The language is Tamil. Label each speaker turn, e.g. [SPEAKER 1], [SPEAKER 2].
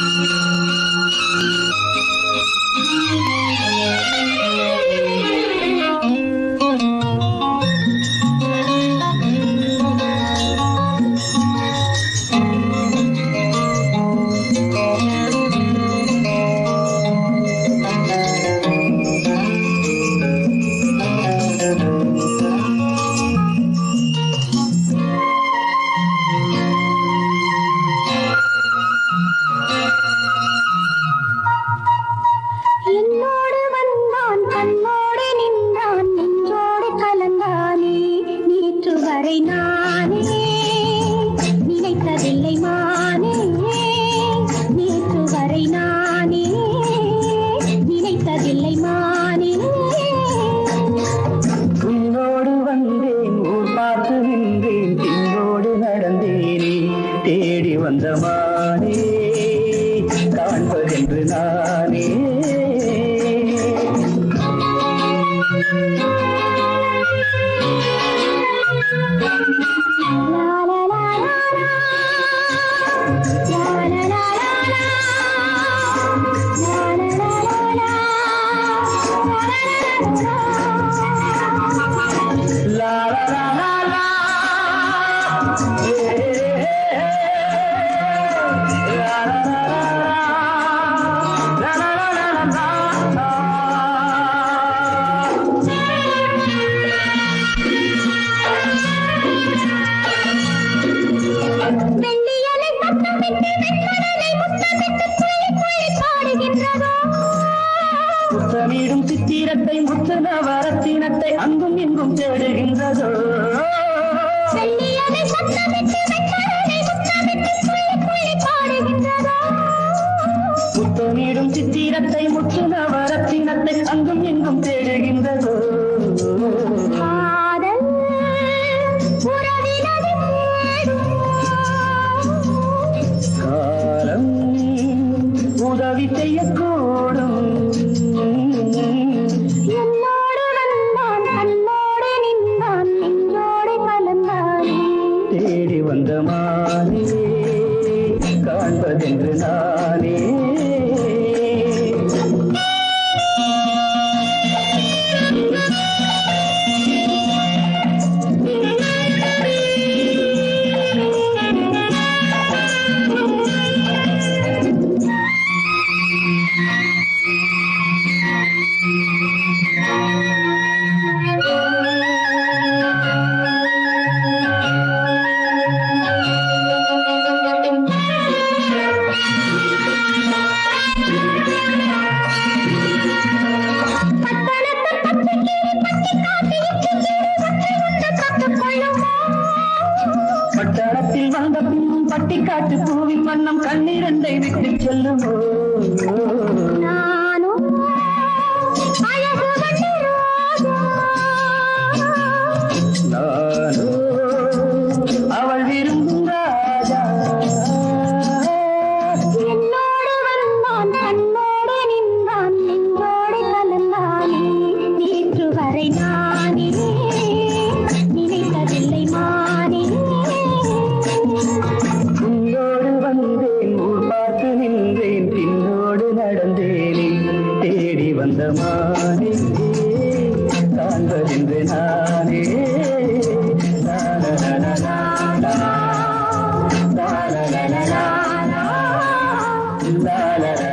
[SPEAKER 1] Thank you. வரை நானே நினைத்ததில்லை மானே நேற்று வரை நானே நினைத்ததில்லை மானே.
[SPEAKER 2] உன்னோடு வந்தேன் ஊர் பார்த்து நின்றேன் பின்னோடு நடந்தேனே தேடி வந்த மானே காண்பதென்று நான் முத்தமிடும் சித்திரத்தை முத்து நவரத்தினத்தை அங்கும் இங்கும் தேடுகின்றதோ. முத்தமிடும் சித்திரத்தை முத்து நவரத்தினத்தை அங்கும் இங்கும் தேடுகின்றதோ. காலம் உதவி செய்யக்கூடும் தேடி காண்பதென்று நான் பட்டிக்காட்டு பூவின் வண்ணம் கண்ணீரண்டை விட்டு
[SPEAKER 1] ரோஜா.
[SPEAKER 2] நானோ அவள் விரும்பும் ராஜா.
[SPEAKER 1] என்னோடு வந்தான் கண்ணோடு நின்றான் நெஞ்சோடு கலந்தானே. நேற்று வரை நானே
[SPEAKER 2] ஊர் பார்த்து நின்றேன். பின்னோடு நடந்தேனே. தேடி வந்த மானே. காண்பதென்று நானே. லாலலலலா, லாலலலலா, லா